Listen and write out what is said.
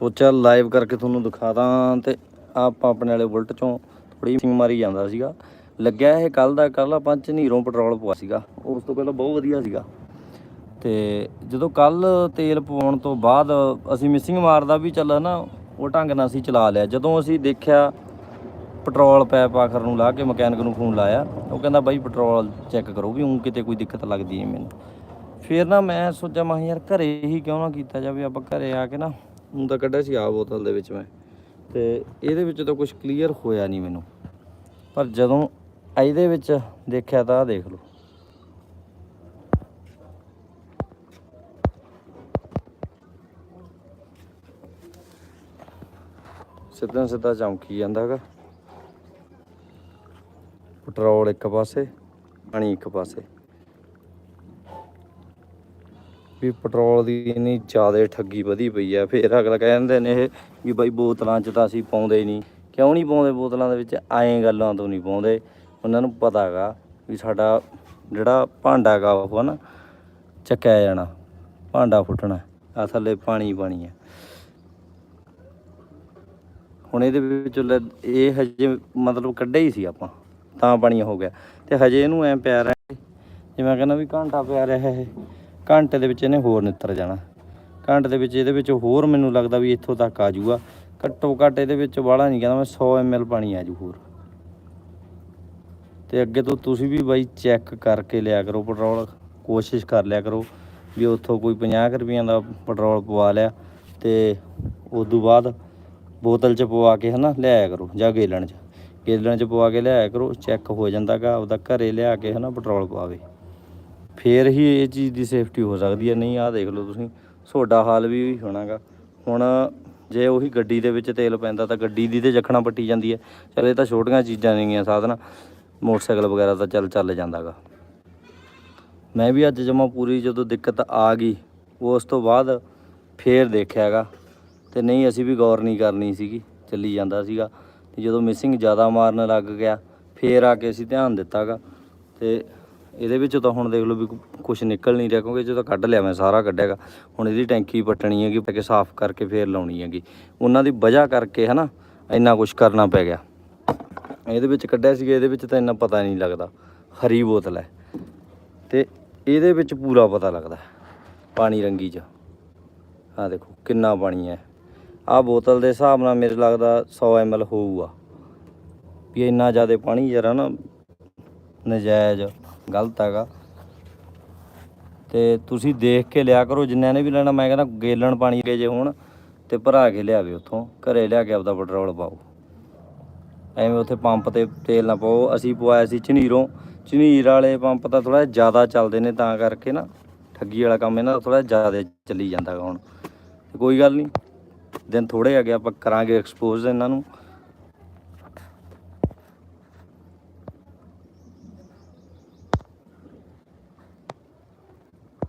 ਸੋਚਿਆ ਲਾਈਵ ਕਰਕੇ ਤੁਹਾਨੂੰ ਦਿਖਾ ਦਾਂ ਤੇ ਆਪਾਂ ਆਪਣੇ ਵਾਲੇ ਬੁਲਟ ਚੋਂ ਥੋੜੀ ਸਿੰਗ ਮਾਰੀ ਜਾਂਦਾ ਸੀਗਾ। ਲੱਗਿਆ ਇਹ ਕੱਲ ਦਾ ਕੱਲ ਆਪਾਂ ਝਨੀਰੋਂ ਪੈਟਰੋਲ ਪਵਾ ਸੀਗਾ। ਉਸ ਤੋਂ ਪਹਿਲਾਂ ਬਹੁਤ ਵਧੀਆ ਸੀਗਾ। ਤੇ ਜਦੋਂ ਕੱਲ ਤੇਲ ਪਵਾਉਣ ਤੋਂ ਬਾਅਦ ਅਸੀਂ ਮਿਸਿੰਗ ਮਾਰਦਾ ਵੀ ਚੱਲ ਨਾ ਉਹ ਢੰਗ ਨਾਲ ਅਸੀਂ ਚਲਾ ਲਿਆ। ਜਦੋਂ ਅਸੀਂ ਦੇਖਿਆ ਪੈਟਰੋਲ ਪੈਪ ਆਖਰ ਨੂੰ ਲਾ ਕੇ ਮਕੈਨਿਕ ਨੂੰ ਫੋਨ ਲਾਇਆ, ਉਹ ਕਹਿੰਦਾ ਬਾਈ ਪੈਟਰੋਲ ਚੈੱਕ ਕਰੋ ਵੀ ਉਹ ਕਿਤੇ ਕੋਈ ਦਿੱਕਤ ਲੱਗਦੀ ਨਹੀਂ ਮੈਨੂੰ। ਫਿਰ ਨਾ ਮੈਂ ਸੋਚਿਆ, ਮੈਂ ਯਾਰ ਘਰੇ ਹੀ ਕਿਉਂ ਨਾ ਕੀਤਾ ਜਾਵੇ, ਆਪਾਂ ਘਰੇ ਆ ਕੇ ਨਾ ਹੁਣ ਤਾਂ ਕੱਢਿਆ ਸੀ ਆ ਬੋਤਲ ਦੇ ਵਿੱਚ ਮੈਂ। ਤੇ ਇਹਦੇ ਵਿੱਚ ਤਾਂ ਕੁਝ ਕਲੀਅਰ ਹੋਇਆ ਨਹੀਂ ਮੈਨੂੰ। ਪਰ ਜਦੋਂ ਇਹਦੇ ਵਿੱਚ ਦੇਖਿਆ ਤਾਂ ਆਹ ਦੇਖ ਲਓ। ਸਿੱਧਾ ਸਿੱਧਾ ਚਮਕੀ ਜਾਂਦਾ ਹੈਗਾ। ਪੈਟਰੋਲ ਇੱਕ ਪਾਸੇ, ਪਾਣੀ ਇੱਕ ਪਾਸੇ। ਵੀ ਪੈਟਰੋਲ ਦੀ ਇੰਨੀ ਜ਼ਿਆਦਾ ਠੱਗੀ ਵਧੀ ਪਈ ਆ। ਫਿਰ ਅਗਲਾ ਕਹਿੰਦੇ ਨੇ ਇਹ ਵੀ ਬਾਈ ਬੋਤਲਾਂ 'ਚ ਤਾਂ ਅਸੀਂ ਪਾਉਂਦੇ ਨਹੀਂ। ਕਿਉਂ ਨਹੀਂ ਪਾਉਂਦੇ ਬੋਤਲਾਂ ਦੇ ਵਿੱਚ? ਐਂ ਗੱਲਾਂ ਤੋਂ ਨਹੀਂ ਪਾਉਂਦੇ। ਉਹਨਾਂ ਨੂੰ ਪਤਾ ਹੈਗਾ ਵੀ ਸਾਡਾ ਜਿਹੜਾ ਭਾਂਡਾ ਗਾ ਉਹ ਨਾ ਚੱਕਿਆ ਜਾਣਾ। ਭਾਂਡਾ ਫੁੱਟਣਾ ਆ ਥੱਲੇ ਪਾਣੀ ਪਾਣੀ ਹੈ ਹੁਣ ਇਹਦੇ ਵਿੱਚ ਇਹ ਹਜੇ ਮਤਲਬ ਕੱਢਿਆ ਹੀ ਸੀ ਆਪਾਂ। ਤਾਂ ਪਾਣੀ ਹੋ ਗਿਆ। ਤੇ ਹਜੇ ਇਹਨੂੰ ਐ ਪਿਆ ਰਿਹਾ ਜਿਵੇਂ ਕਹਿੰਦਾ ਵੀ ਘੰਟਾ ਪਿਆ ਰਿਹਾ ਇਹ। ਘੰਟੇ ਦੇ ਵਿੱਚ ਇਹਨੇ ਹੋਰ ਨਿੱਤਰ ਜਾਣਾ। ਘੰਟੇ ਦੇ ਵਿੱਚ ਇਹਦੇ ਵਿੱਚ ਹੋਰ ਮੈਨੂੰ ਲੱਗਦਾ ਵੀ ਇੱਥੋਂ ਤੱਕ ਆ ਜਾਊਗਾ। ਘੱਟੋ ਘੱਟ ਇਹਦੇ ਵਿੱਚ ਵਾਲਾ ਨਹੀਂ ਕਹਿੰਦਾ ਮੈਂ 100 ml ਪਾਣੀ ਆ ਜੂ ਹੋਰ। ਤੇ ਅੱਗੇ ਤੋਂ ਤੁਸੀਂ ਵੀ ਬਾਈ ਚੈੱਕ ਕਰਕੇ ਲਿਆ ਕਰੋ ਪੈਟਰੋਲ, ਕੋਸ਼ਿਸ਼ ਕਰ ਲਿਆ ਕਰੋ ਵੀ ਉੱਥੋਂ ਕੋਈ 50 ਕੁ ਰੁਪਈਆਂ ਦਾ ਪੈਟਰੋਲ ਪਵਾ ਲਿਆ ਤੇ ਉਸ ਤੋਂ ਬਾਅਦ ਬੋਤਲ ਚ ਪਵਾ ਕੇ ਹਨਾ ਲਿਆਇਆ ਕਰੋ ਜਾਂ ਗੇਲਣ ਚ। ਗੇਲਣ ਚ ਪਵਾ ਕੇ ਲਿਆਇਆ ਕਰੋ, ਚੈੱਕ ਹੋ ਜਾਂਦਾਗਾ, ਆਪਦਾ ਘਰੇ ਲਿਆ ਕੇ ਹਨਾ ਪੈਟਰੋਲ ਪਵਾਵੇ। ਫੇਰ ਹੀ ਇਹ ਚੀਜ਼ ਦੀ ਸੇਫਟੀ ਹੋ ਸਕਦੀ ਹੈ। ਨਹੀਂ, ਆਹ ਦੇਖ ਲਓ ਤੁਸੀਂ ਤੁਹਾਡਾ ਹਾਲ ਵੀ ਹੋਣਾਗਾ। ਹੁਣ ਜੇ ਉਹੀ ਗੱਡੀ ਦੇ ਵਿੱਚ ਤੇਲ ਪੈਂਦਾ ਤਾਂ ਗੱਡੀ ਦੀ ਤੇ ਜਖਣਾ ਪੱਟੀ ਜਾਂਦੀ ਹੈ। ਚਲ ਇਹ ਤਾਂ ਛੋਟੀਆਂ ਚੀਜ਼ਾਂ ਨੇਗੀਆਂ ਸਾਧਨ। ਮੋਟਰਸਾਈਕਲ ਵਗੈਰਾ ਤਾਂ ਚੱਲ ਚੱਲ ਜਾਂਦਾਗਾ। ਮੈਂ ਵੀ ਅੱਜ ਜਮਾ ਪੂਰੀ ਜਦੋਂ ਦਿੱਕਤ ਆ ਗਈ, ਉਸ ਤੋਂ ਬਾਅਦ ਫੇਰ ਦੇਖਿਆਗਾ। ਤੇ ਨਹੀਂ, ਅਸੀਂ ਵੀ ਗੌਰ ਨਹੀਂ ਕਰਨੀ ਸੀਗੀ, ਚੱਲੀ ਜਾਂਦਾ ਸੀਗਾ। ਤੇ ਜਦੋਂ ਮਿਸਿੰਗ ਜ਼ਿਆਦਾ ਮਾਰਨ ਲੱਗ ਗਿਆ, ਫੇਰ ਆ ਕੇ ਅਸੀਂ ਧਿਆਨ ਦਿੱਤਾਗਾ। ਤੇ ਇਹਦੇ ਵਿੱਚ ਤਾਂ ਹੁਣ ਦੇਖ ਲਓ ਵੀ ਕੁਝ ਨਿਕਲ ਨਹੀਂ ਰਿਹਾ ਕਿਉਂਕਿ ਜਦੋਂ ਕੱਢ ਲਿਆ ਮੈਂ, ਸਾਰਾ ਕੱਢਿਆਗਾ। ਹੁਣ ਇਹਦੀ ਟੈਂਕੀ ਪੱਟਣੀ ਹੈਗੀ, ਪੈ ਕੇ ਸਾਫ਼ ਕਰਕੇ ਫੇਰ ਲਾਉਣੀ ਹੈਗੀ। ਉਹਨਾਂ ਦੀ ਵਜ੍ਹਾ ਕਰਕੇ ਹਨਾ, ਇੰਨਾ ਕੁਝ ਕਰਨਾ ਪੈ ਗਿਆ। ਇਹਦੇ ਵਿੱਚ ਕੱਢਿਆ ਸੀਗਾ, ਇਹਦੇ ਵਿੱਚ ਤਾਂ ਇੰਨਾ ਪਤਾ ਨਹੀਂ ਲੱਗਦਾ। ਹਰੀ ਬੋਤਲ ਹੈ। ਤੇ ਇਹਦੇ ਵਿੱਚ ਪੂਰਾ ਪਤਾ ਲੱਗਦਾ ਪਾਣੀ ਰੰਗੀ ਚ। ਆਹ ਦੇਖੋ, ਕਿੰਨਾ ਪਾਣੀ ਹੈ। ਆਹ ਬੋਤਲ ਦੇ ਹਿਸਾਬ ਨਾਲ ਮੇਰੇ ਲੱਗਦਾ 100 ml ਹੋਊਗਾ। ਵੀ ਇੰਨਾ ਜ਼ਿਆਦਾ ਪਾਣੀ ਯਾਰ ਨਾ ਨਜਾਇਜ਼ ਗਲਤ ਹੈਗਾ। ਤੇ ਤੁਸੀਂ ਦੇਖ ਕੇ ਲਿਆ ਕਰੋ, ਜਿੰਨਿਆਂ ਨੇ ਵੀ ਲੈਣਾ, ਮੈਂ ਕਹਿੰਦਾ ਗੇਲਣ ਪਾਣੀ ਕੇ ਜੇ ਹੁਣ ਤੇ ਭਰਾ ਕੇ ਲਿਆਵੇ ਉੱਥੋਂ, ਘਰੇ ਲਿਆ ਕੇ ਆਪਦਾ ਪੈਟਰੋਲ ਪਾਓ। ਐਵੇਂ ਉੱਥੇ ਪੰਪ ਤੇ ਤੇਲ ਨਾ ਪਾਓ। ਅਸੀਂ ਪਵਾਇਆ ਸੀ ਝਨੀਰੋਂ। ਝਨੀਰ ਵਾਲੇ ਪੰਪ ਤਾਂ ਥੋੜਾ ਜ਼ਿਆਦਾ ਚੱਲਦੇ ਨੇ, ਤਾਂ ਕਰਕੇ ਨਾ ਠੱਗੀ ਵਾਲਾ ਕੰਮ ਇਹਨਾਂ ਦਾ ਥੋੜਾ ਜ਼ਿਆਦਾ ਚੱਲੀ ਜਾਂਦਾ ਗਾ ਹੁਣ। ਤੇ ਕੋਈ ਗੱਲ ਨਹੀਂ, ਦਿਨ ਥੋੜੇ ਆ ਗਏ ਆਪਾਂ ਕਰਾਂਗੇ ਐਕਸਪੋਜ਼ ਇਹਨਾਂ ਨੂੰ।